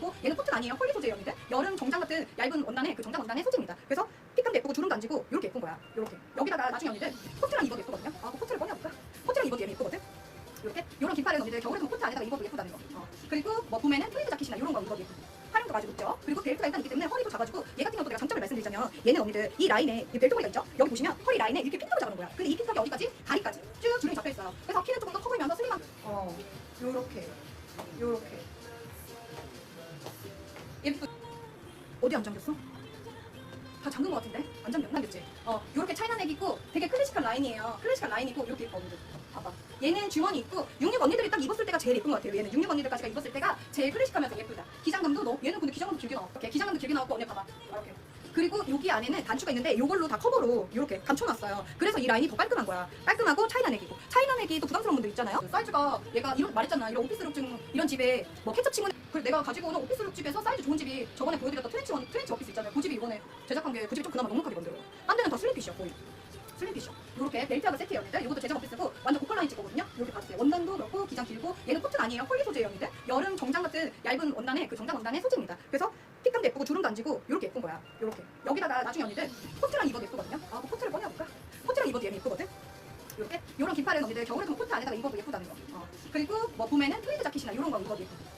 길고 얘는 코트가 아니에요. 폴리 언니들. 여름 정장 같은 얇은 원단의 그 정장 원단의 소재입니다. 그래서 핏감도 예쁘고 주름도 안 지고 이렇게 예쁜 거야. 이렇게 여기다가 나중에 언니들 코트랑 입어도 예쁘거든요. 아, 그 코트를 꺼내볼까? 코트랑 입어도 얘는 예쁘거든. 이렇게 이런 긴팔은 언니들 겨울에도 코트 안에다가 입어도 예쁘다는 거. 어. 그리고 뭐 봄에는 트위드 자켓이나 이런 거 입어도 예쁘고. 활용도 가지고 있죠. 그리고 벨트가 일단 있기 때문에 허리도 작아지고 얘 같은 경우도 내가 장점을 말씀드리자면 얘는 언니들 이 라인에 이 벨트 허리가 있죠. 여기 보시면 허리 라인에 이렇게 핀턱을 잡는 거야. 근데 이 핀턱이 어디까지? 다리까지 쭉 주름이 잡혀 있어요. 그래서 키는 조금 더 커 보이면서 슬림한 어 요렇게 요렇게 예쁘 어디 안 잠겼어? 다 잠근 것 같은데? 안 잠겼나? 잠겼지? 어, 요렇게 차이나넥 있고 되게 클래식한 라인이에요. 클래식한 라인이고 이렇게 예뻐, 언니들. 봐봐. 얘는 주머니 있고 66 언니들이 딱 입었을 때가 제일 예쁜 것 같아요. 얘는 66 언니들까지가 입었을 때가 제일 클래식하면서 예쁘다. 기장감도 너, 얘는 근데 기장감도 길게. 이렇게 기장감도 길게 나왔고 언니 봐봐. 이렇게. 그리고 여기 안에는 단추가 있는데 이걸로 다 커버로 이렇게 감춰놨어요. 그래서 이 라인이 더 깔끔한 거야. 깔끔하고 차이나넥이고 차이나넥이 또 부담스러운 분들 있잖아요. 사이즈가 얘가 이런 말했잖아. 이런 오피스룩증 이런 집에 뭐 케첩 친구 그래 내가 가지고 오는 오피스룩 집에서 사이즈 좋은 집이 저번에 보여드렸던 트렌치 원 트렌치 오피스 있잖아요. 그 집이 이번에 제작한 게 그 집이 좀 그나마 넉넉하게 만들어요. 딴 데는 다 슬림핏이야 거의. 슬림핏이요. 이렇게 벨트하고 언니들. 이것도 제작 오피스고 완전 고컬 라인 찍거든요. 이렇게 봐주세요. 원단도 그렇고 기장 길고 얘는 코트는 아니에요. 폴리 언니들. 여름 정장 같은 얇은 원단의 그 정장 원단의 소재입니다. 그래서 핏감도 예쁘고 주름도 안 지고 이렇게 예쁜 거야. 이렇게 여기다가 나중에 언니들 코트랑 입어도 예쁘거든요. 아, 그 코트를 꺼내볼까? 코트랑 입어도 얘는 예쁘거든. 이렇게 이런 긴팔은 언니들 겨울에도 뭐 코트 안에다가 입어도 예쁘다는 거. 어. 그리고 뭐 봄에는 트위드 자켓이나 이런 거 입어도 예쁘고.